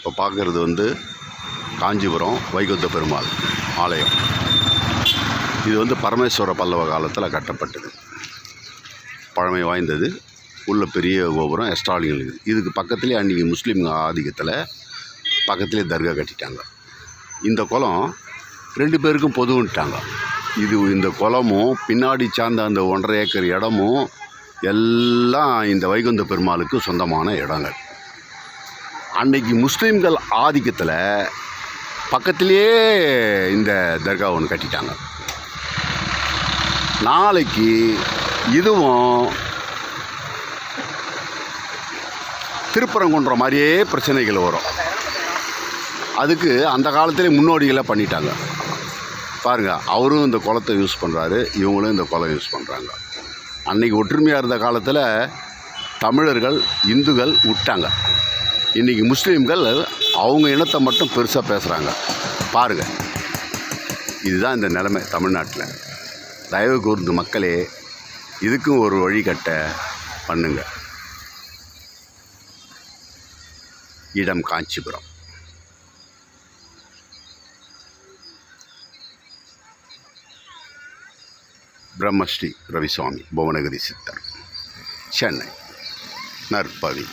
இப்போ பார்க்குறது வந்து காஞ்சிபுரம் வைகுந்த பெருமாள் ஆலயம். இது வந்து பரமேஸ்வர பல்லவ காலத்தில் கட்டப்பட்டது. பழமை வாய்ந்தது. உள்ள பெரிய கோபுரம் எஸ்டாலிங் இருக்குது இதுக்கு பக்கத்துலேயே அன்றைக்கி முஸ்லீம் ஆதிக்கத்தில் பக்கத்துலேயே தர்கா கட்டிட்டாங்க. இந்த குளம் ரெண்டு பேருக்கும் பொதுன்ட்டாங்க இது இந்த குளமும் பின்னாடி சார்ந்த அந்த ஒன்றரை ஏக்கர் இடமும் எல்லாம் இந்த வைகுந்த பெருமாளுக்கு சொந்தமான இடங்கள். அன்னைக்கு முஸ்லீம்கள் ஆதிக்கத்தில் பக்கத்திலேயே இந்த தர்கா ஒன்று கட்டிட்டாங்க. நாளைக்கு இதுவும் திருப்பரங்குன்ற மாதிரியே பிரச்சனைகள் வரும். அதுக்கு அந்த காலத்திலே முன்னோடிகளை பண்ணிட்டாங்க. பாருங்கள் அவரும் இந்த குளத்தை யூஸ் பண்ணுறாரு இவங்களும் இந்த குளம் யூஸ் பண்ணுறாங்க அன்றைக்கி ஒற்றுமையாக இருந்த காலத்தில் தமிழர்கள் இந்துக்கள் விட்டாங்க. இன்றைக்கி முஸ்லீம்கள் அவங்க இனத்தை மட்டும் பெருசாக பேசுகிறாங்க பாருங்கள் இதுதான் இந்த நிலைமை தமிழ்நாட்டில். தயவு கூர்ந்து மக்களே இதுக்கும் ஒரு வழிகட்ட பண்ணுங்க. இடம் காஞ்சிபுரம். பிரம்மஸ்ரீ ரவிசுவாமி புவனகிரி சித்தர் சென்னை. நற்பவி